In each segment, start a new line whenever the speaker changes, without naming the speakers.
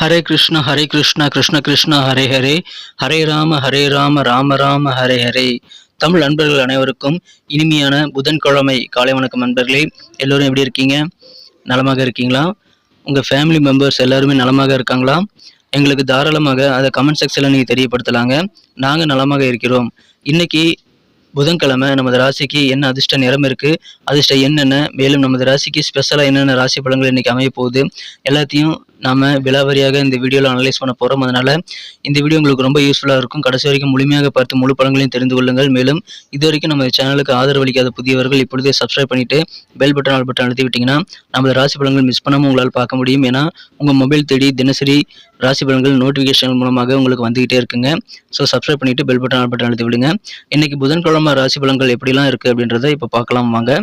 ஹரே கிருஷ்ண ஹரே கிருஷ்ண கிருஷ்ண கிருஷ்ண ஹரே ஹரே. ஹரே ராம ஹரே ராம ராம ராம ஹரே ஹரே. தமிழ் நண்பர்கள் அனைவருக்கும் இனிமையான புதன்கிழமை காலை வணக்கம் நண்பர்களே எல்லோரும் எப்படி இருக்கீங்க? நலமாக இருக்கீங்களா? உங்கள் ஃபேமிலி மெம்பர்ஸ் எல்லாருமே நலமாக இருக்காங்களா? எங்களுக்கு தாராளமாக அதை கமெண்ட் செக்ஷனில் நீங்கள் தெரியப்படுத்தலாங்க. நாங்கள் நலமாக இருக்கிறோம். இன்னைக்கு புதன்கிழமை நமது ராசிக்கு என்ன அதிர்ஷ்ட நிறம் இருக்கு? அதிர்ஷ்டம் என்னென்ன? மேலும் நமது ராசிக்கு ஸ்பெஷலாக என்னென்ன ராசி பலன்கள் இன்னைக்கு அமைய போகுது எல்லாத்தையும் நம்ம விலாவரியாக இந்த வீடியோவில் அனலைஸ் பண்ண போகிறோம் அதனால் இந்த வீடியோ உங்களுக்கு ரொம்ப யூஸ்ஃபுல்லாக இருக்கும். கடைசி வரைக்கும் முழுமையாக பார்த்து முழு படங்களையும் தெரிந்து கொள்ளுங்கள். மேலும் இது வரைக்கும் நம்ம சேனலுக்கு ஆதரவு அளிக்காத புதியவர்கள் இப்பொழுதே சப்ஸ்கிரைப் பண்ணிட்டு பெல் பட்டன் ஆல் பட்டன் அழுத்தி விட்டிங்கன்னா நமது ராசி பலன்கள் மிஸ் பண்ணாமல் உங்களால் பார்க்க முடியும். ஏன்னா உங்கள் மொபைல் தேடி தினசரி ராசி பலன்கள் நோட்டிஃபிகேஷன் மூலமாக உங்களுக்கு வந்துகிட்டே இருக்குங்க. ஸோ சப்ஸ்கிரைப் பண்ணிவிட்டு பெல் பட்டன் ஆல் பட்டன் அழுத்தி விடுங்க. இன்றைக்கி புதன்கிழமை ராசி பலன்கள் எப்படிலாம் இருக்குது அப்படின்றத இப்போ பார்க்கலாம் வாங்க.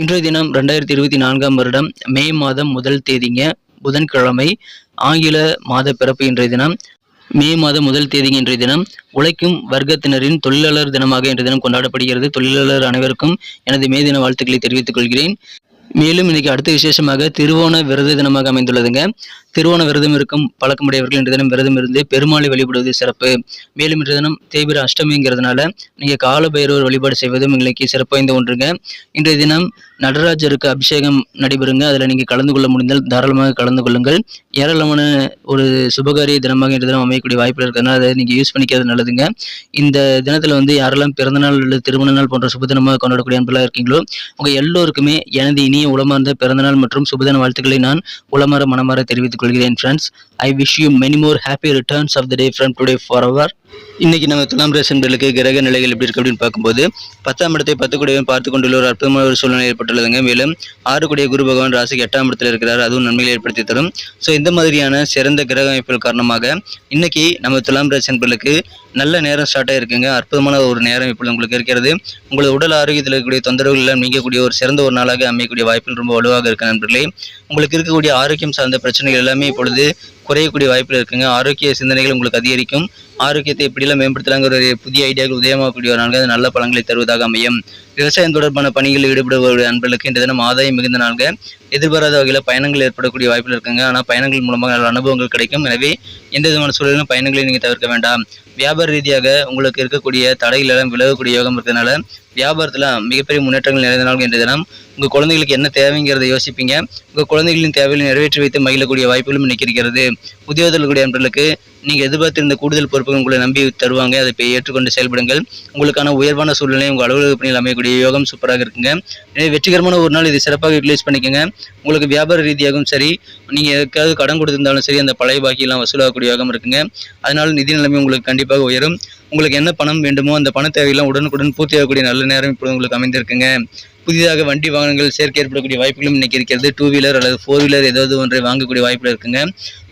இன்றைய தினம் ரெண்டாயிரத்தி இருபத்தி நான்காம் வருடம் மே மாதம் முதல் தேதிங்க புதன்கிழமை ஆங்கில மாத பிறப்பு இன்றைய தினம். மே மாதம் முதல் தேதி இன்றைய தினம். உழைக்கும் வர்க்கத்தினரின் தொழிலாளர் தினமாக இன்றைய தினம் கொண்டாடப்படுகிறது. தொழிலாளர் அனைவருக்கும் எனது மே தின வாழ்த்துக்களை தெரிவித்துக் கொள்கிறேன். மேலும் இன்னைக்கு அடுத்த விசேஷமாக திருவோண விரத தினமாக அமைந்துள்ளதுங்க. திருவோண விரதம் இருக்கும் பழக்கமுடையவர்கள் இன்றைய தினம் விரதம் இருந்து பெருமாளை வழிபடுவது சிறப்பு. மேலும் இன்று தினம் தேய்பிர அஷ்டமிங்கிறதுனால நீங்கள் கால பைரவர் வழிபாடு செய்வதும் இன்னைக்கு சிறப்பு வாய்ந்த ஒன்றுங்க. இன்றைய தினம் நடராஜருக்கு அபிஷேகம் நடைபெறுங்க. அதில் நீங்கள் கலந்து கொள்ள முடிந்தால் தாராளமாக கலந்து கொள்ளுங்கள். ஏராளமான ஒரு சுபகாரிய தினமாக இன்று தினம் அமையக்கூடிய வாய்ப்பு இருக்கிறதுனால அதை நீங்கள் யூஸ் பண்ணிக்கிறது நல்லதுங்க. இந்த தினத்தில் வந்து யாரெல்லாம் பிறந்தநாள் அல்லது திருமண நாள் போன்ற சுப தினமாக கொண்டாடக்கூடிய அன்பெல்லாம் இருக்கீங்களோ உங்கள் எல்லோருக்குமே எனது இனிய உளமார்ந்த பிறந்தநாள் மற்றும் சுபதின வாழ்த்துக்களை நான் உளமாற மனமாற தெரிவித்துக் கொள்கிறேன் friends I wish you many more happy returns of the day from today for our இன்னைக்கு நம்ம துலாம் ரேசன்களுக்கு கிரக நிலைகள் எப்படி இருக்கு அப்படின்னு பார்க்கும்போது பத்தாம் இடத்தை பத்து கூடியவன் பார்த்து கொண்டுள்ள ஒரு அற்புதமான ஒரு சூழ்நிலை ஏற்பட்டுள்ளதுங்க. மேலும் ஆறு கூடிய குரு பகவான் ராசிக்கு எட்டாம் இடத்துல இருக்கிறார். அதுவும் நன்மைகளை ஏற்படுத்தி தரும். ஸோ இந்த மாதிரியான சிறந்த கிரக அமைப்புகள் காரணமாக இன்னைக்கு நம்ம துலாம் ரேசன்களுக்கு நல்ல நேரம் ஸ்டார்ட் ஆகிருக்குங்க அற்புதமான ஒரு நேரம் இப்பொழுது உங்களுக்கு இருக்கிறது. உங்களது உடல் ஆரோக்கியத்தில் இருக்கக்கூடிய தொந்தரவுகள் எல்லாம் நீங்கக்கூடிய ஒரு சிறந்த ஒரு நாளாக அமையக்கூடிய வாய்ப்புகள் ரொம்ப வலுவாக இருக்கு நண்பர்களே. உங்களுக்கு இருக்கக்கூடிய ஆரோக்கியம் சார்ந்த பிரச்சனைகள் எல்லாமே இப்பொழுது குறையக்கூடிய வாய்ப்புகள் இருக்குங்க. ஆரோக்கிய சிந்தனைகள் உங்களுக்கு அதிகரிக்கும். ஆரோக்கியத்தை எப்படியெல்லாம் மேம்படுத்தலாங்கிற ஒரு புதிய ஐடியாக்கள் உதயமாகக்கூடிய ஒரு நாள்கள் அது நல்ல பலன்களை தருவதாக அமையும். விவசாயம் தொடர்பான பணிகளில் ஈடுபடுபவருடைய அன்பர்களுக்கு இந்த தினம் ஆதாயம் மிகுந்த நாள்கள் எதிர்பாராத வகையில் பயணங்கள் ஏற்படக்கூடிய வாய்ப்புகள் இருக்குங்க. ஆனால் பயணங்கள் மூலமாக நல்ல அனுபவங்கள் கிடைக்கும். எனவே எந்த விதமான சூழலிலும் பயணங்களை நீங்கள் தவிர்க்க வேண்டாம். வியாபார ரீதியாக உங்களுக்கு இருக்கக்கூடிய தடைகளெல்லாம் விலகக்கூடிய யோகம் இருக்கிறதுனால வியாபாரத்தில் மிகப்பெரிய முன்னேற்றங்கள் நிறைந்த நாள் என்ற தினம். உங்கள் குழந்தைகளுக்கு என்ன தேவைங்கிறத யோசிப்பீங்க. உங்கள் குழந்தைகளின் தேவைகளை நிறைவேற்றி வைத்து மகிழக்கூடிய வாய்ப்புகளும் இன்னைக்கு இருக்கிறது உத்தியோகத்தில் நண்பர்களுக்கு நீங்கள் எதிர்பார்த்திருந்த கூடுதல் பொறுப்புகள் உங்களை நம்பி தருவாங்க. அதை ஏற்றுக்கொண்டு செயல்படுங்கள். உங்களுக்கான உயர்வான சூழ்நிலை உங்கள் அலுவலக பணியில் அமையக்கூடிய யோகம் சூப்பராக இருக்குங்க. எனவே வெற்றிகரமான ஒரு நாள் இதை சிறப்பாக யூட்டிலைஸ் பண்ணிக்கோங்க. உங்களுக்கு வியாபார ரீதியாகவும் சரி நீங்கள் எதுக்காவது கடன் கொடுத்திருந்தாலும் சரி அந்த பழைய பாக்கியெல்லாம் வசூலாகக்கூடிய யோகம் இருக்குங்க. அதனால் நிதி நிலைமை உங்களுக்கு கண்டிப்பாக உயரும். உங்களுக்கு என்ன பணம் வேண்டுமோ அந்த பண தேவையெல்லாம் உடனுக்குடன் பூர்த்தியாகக்கூடிய நல்ல நேரம் இப்போது உங்களுக்கு அமைந்திருக்குங்க. புதிதாக வண்டி வாகனங்கள் சேர்க்கை ஏற்படக்கூடிய வாய்ப்புகளும் இன்னைக்கு இருக்கிறது. டூ வீலர் அல்லது ஃபோர் வீலர் ஏதாவது ஒன்றை வாங்கக்கூடிய வாய்ப்புகள் இருக்குங்க.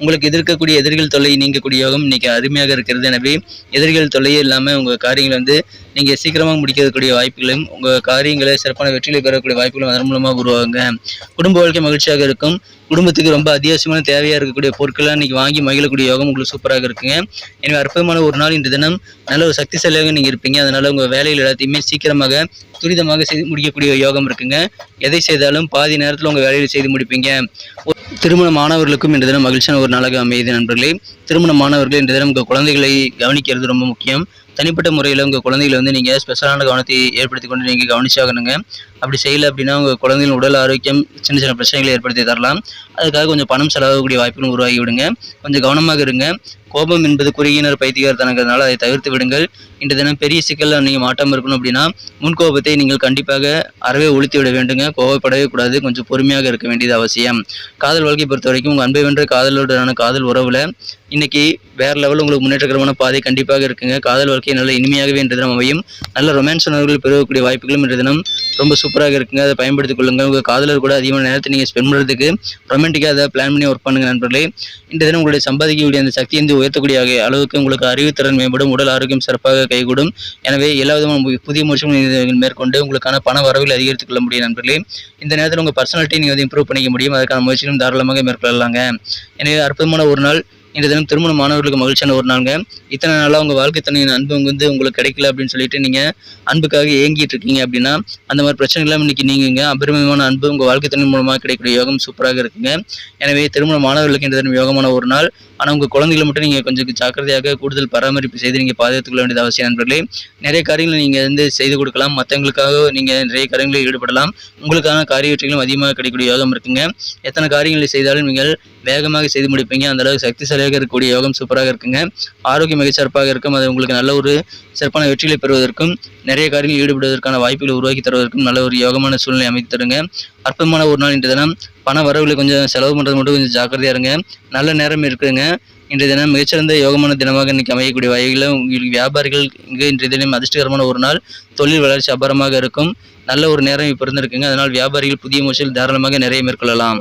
உங்களுக்கு எதிர்க்கக்கூடிய எதிரிகள் தொல்லை நீங்கக்கூடிய யோகம் இன்னைக்கு அருமையாக இருக்கிறது. எனவே எதிரிகள் தொல்லையே இல்லாமல் உங்கள் காரியங்கள் வந்து நீங்கள் சீக்கிரமாக முடிக்கக்கூடிய வாய்ப்புகளும் உங்கள் காரியங்களை சிறப்பான வெற்றிகளை பெறக்கூடிய வாய்ப்புகளும் அதன் மூலமாக உருவாகுங்க. குடும்ப வாழ்க்கை மகிழ்ச்சியாக இருக்கும். குடும்பத்துக்கு ரொம்ப அத்தியாவசியமான தேவையாக இருக்கக்கூடிய பொருட்கள்லாம் இன்றைக்கி வாங்கி மகிழக்கூடிய யோகம் உங்களுக்கு சூப்பராக இருக்குங்க. எனவே அற்புதமான ஒரு நாள் இன்று தினம். நல்ல ஒரு சக்திசாலியாக நீங்கள் இருப்பீங்க. அதனால் உங்கள் வேலைகள் எல்லாத்தையுமே சீக்கிரமாக துரிதமாக செய்து முடிக்கக்கூடிய யோகம் இருக்குங்க. எதை செய்தாலும் பாதி நேரத்தில் உங்கள் வேலையில் செய்து முடிப்பீங்க. ஒரு திருமண மாணவர்களுக்கும் இன்று தினம் மகிழ்ச்சியான ஒரு நாளாக அமையுது நண்பர்களே. திருமண மாணவர்கள் இன்று தினம் உங்கள் குழந்தைகளை கவனிக்கிறது ரொம்ப முக்கியம். தனிப்பட்ட முறையில் உங்கள் குழந்தைகளை வந்து நீங்கள் ஸ்பெஷலான கவனத்தை ஏற்படுத்தி கொண்டு நீங்கள் கவனிச்சாகணுங்க. அப்படி செய்யலை அப்படின்னா உங்கள் குழந்தைகளின் உடல் ஆரோக்கியம் சின்ன சின்ன பிரச்சனைகளை ஏற்படுத்தி தரலாம். அதுக்காக கொஞ்சம் பணம் செலவாகக்கூடிய வாய்ப்புகளும் உருவாகி விடுங்க. கொஞ்சம் கவனமாக இருங்க. கோபம் என்பது குறுகியினர் பைத்தியகாரத்தனங்கிறதுனால அதை தவிர்த்து விடுங்கள். இன்று தினம் பெரிய சிக்கலில் நீங்கள் மாட்டாமல் இருக்கணும் அப்படின்னா முன் கோபத்தை நீங்கள் கண்டிப்பாக அறவே ஒழித்து விட வேண்டுங்க. கோபப்படவே கூடாது. கொஞ்சம் பொறுமையாக இருக்க வேண்டியது அவசியம். காதல் வாழ்க்கை பொறுத்த வரைக்கும் உங்கள் அன்பை வென்ற காதலுடனான காதல் உறவில் இன்னைக்கு வேற லெவலில் உங்களுக்கு முன்னேற்றகரமான பாதை கண்டிப்பாக இருக்குங்க. காதல் வாழ்க்கை நல்ல இனிமையாகவே இன்று தினம் அமையும். நல்ல ரொமான்ஸ் உணர்வுகள் பெறக்கூடிய வாய்ப்புகளும் இன்று தினம் ரொம்ப சூப்பராக இருக்குங்க. அதை பயன்படுத்திக் கொள்ளுங்க உங்கள் காதலர் கூட அதிகமான நேரத்தை நீங்கள் ஸ்பெண்ட் பண்ணுறதுக்கு ரொமான்டிக்காக அதை பிளான் பண்ணி ஒர்க் பண்ணுங்க நண்பர்களே. இந்த தினம் உங்களுடைய சம்பாதிக்கக்கூடிய அந்த சக்தி வந்து உயர்த்தக்கூடிய அளவுக்கு உங்களுக்கு அறிவுத்திறன் மேம்படும் உடல் ஆரோக்கியம் சிறப்பாக கைகூடும். எனவே எல்லா விதமான புதிய முயற்சிகளும் மேற்கொண்டு உங்களுக்கான பண வரவில் அதிகரித்துக் கொள்ள முடியும் நண்பர்களே. இந்த நேரத்தில் உங்கள் பர்சனாலிட்டி நீங்கள் வந்து இம்ப்ரூவ் பண்ணிக்க முடியும். அதற்கான முயற்சிகளும் தாராளமாக மேற்கொள்ளலாங்க. எனவே அற்புதமான ஒரு நாள். இன்றைய தினம் திருமண மாணவர்களுக்கு மகிழ்ச்சியான ஒரு நாளுங்க. இத்தனை நாளாக உங்கள் வாழ்க்கை துணையின் அன்பு வந்து உங்களுக்கு கிடைக்கல அப்படின்னு சொல்லிட்டு நீங்கள் அன்புக்காக ஏங்கிட்டு இருக்கீங்க அப்படின்னா அந்த மாதிரி பிரச்சனை இல்லாமல் இன்னைக்கு நீங்க அபரிமிதமான அன்பு உங்கள் வாழ்க்கை தனி மூலமாக கிடைக்கக்கூடிய யோகம் சூப்பராக இருக்குங்க. எனவே திருமண மாணவர்களுக்கு இன்றைய தினம் யோகமான ஒரு நாள். ஆனால் உங்கள் குழந்தைகளை மட்டும் நீங்கள் கொஞ்சம் ஜாக்கிரதையாக கூடுதல் பராமரிப்பு செய்து நீங்கள் பாதுகாத்துக் கொள்ள வேண்டியது அவசியம் நண்பர்களே. நிறைய காரியங்களை நீங்கள் வந்து செய்து கொடுக்கலாம். மற்றவங்களுக்காக நீங்கள் நிறைய காரியங்களில் ஈடுபடலாம். உங்களுக்கான காரிய வெற்றிகளும் அதிகமாக கிடைக்கக்கூடிய யோகம் இருக்குங்க. எத்தனை காரியங்களை செய்தாலும் நீங்கள் வேகமாக செய்து முடிப்பீங்க. அந்த அளவுக்கு சக்திசாலியாக இருக்கக்கூடிய யோகம் சூப்பராக இருக்குங்க. ஆரோக்கியம் மிகச்சிறப்பாக இருக்கும். அது உங்களுக்கு நல்ல ஒரு சிறப்பான வெற்றிகளை பெறுவதற்கும் நிறைய காரியங்களில் ஈடுபடுவதற்கான வாய்ப்புகளை உருவாக்கி தருவதற்கும் நல்ல ஒரு யோகமான சூழ்நிலை அமைத்து தருங்க. அற்புதமான ஒரு நாள் இன்று தினம். பண வரவில் கொஞ்சம் செலவு பண்ணுறது மட்டும் கொஞ்சம் ஜாக்கிரதையாக இருங்க. நல்ல நேரம் இருக்குதுங்க இன்றைய தினம் மிகச்சிறந்த யோகமான தினமாக இன்றைக்கி அமையக்கூடிய வகையில் உங்களுக்கு வியாபாரிகள் இங்கே இன்றைய தினம் அதிர்ஷ்டகரமான ஒரு நாள். தொழில் வளர்ச்சி அபாரமாக இருக்கும். நல்ல ஒரு நேரம் இப்போ இருந்திருக்குங்க. அதனால் வியாபாரிகள் புதிய முயற்சியில் தாராளமாக நிறைய மேற்கொள்ளலாம்.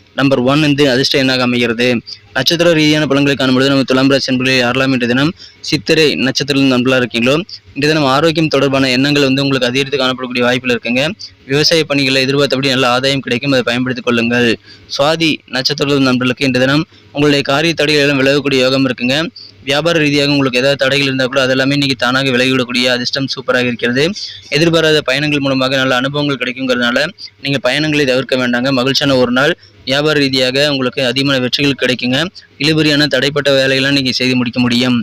நம்பர் ஒன் வந்து அதிர்ஷ்ட எண்ணாக அமைகிறது? நட்சத்திர ரீதியான பலன்களை காணும்பொழுது நம்ம துலாம் ராசி என்பதை யாரெல்லாம் இன்றைய தினம் சித்திரை நட்சத்திரம் நண்பர்களாக இருக்கீங்களோ? இன்றைய தினம் ஆரோக்கியம் தொடர்பான எண்ணங்கள் வந்து உங்களுக்கு அதிகரித்து காணப்படக்கூடிய வாய்ப்பில் இருக்குங்க. விவசாய பணிகளை எதிர்பார்த்தபடி நல்ல ஆதாயம் கிடைக்கும். அதை பயன்படுத்திக் கொள்ளுங்கள். சுவாதி நட்சத்திர நண்பர்களுக்கு இன்றைய தினம் உங்களுடைய காரிய தடைகள் எல்லாம் விலகக்கூடிய யோகம் இருக்குங்க. வியாபார ரீதியாக உங்களுக்கு ஏதாவது தடைகள் இருந்தால் கூட அதெல்லாமே இன்றைக்கி தானாக விலகிவிடக்கூடிய அதிர்ஷ்டம் சூப்பராக இருக்கிறது. எதிர்பாராத பயணங்கள் மூலமாக நல்ல அனுபவங்கள் கிடைக்குங்கிறதுனால நீங்கள் பயணங்களை தவிர்க்க வேண்டாங்க. மகிழ்ச்சியான ஒரு நாள். வியாபார ரீதியாக உங்களுக்கு அதிகமான வெற்றிகள் கிடைக்குங்க. இழுபறியான தடைப்பட்ட வேலையெல்லாம் நீங்கள் செய்து முடிக்க முடியும்.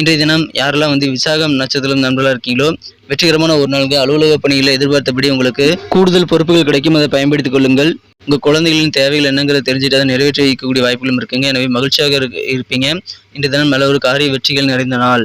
இன்றைய தினம் யாரெல்லாம் வந்து விசாகம் நட்சத்திரம் நண்பர்களாக இருக்கீங்களோ வெற்றிகரமான ஒரு நாளுக்கு அலுவலக பணிகளை எதிர்பார்த்தபடி உங்களுக்கு கூடுதல் பொறுப்புகள் கிடைக்கும். அதை பயன்படுத்திக் கொள்ளுங்கள். உங்கள் குழந்தைகளின் தேவைகள் என்னங்கிறத தெரிஞ்சுட்டு அதை நிறைவேற்றி வைக்கக்கூடிய வாய்ப்புகளும் இருக்குங்க. எனவே மகிழ்ச்சியாக இருப்பீங்க. இன்றைய தினம் நல்ல ஒரு காரிய வெற்றிகள் நிறைந்த நாள்.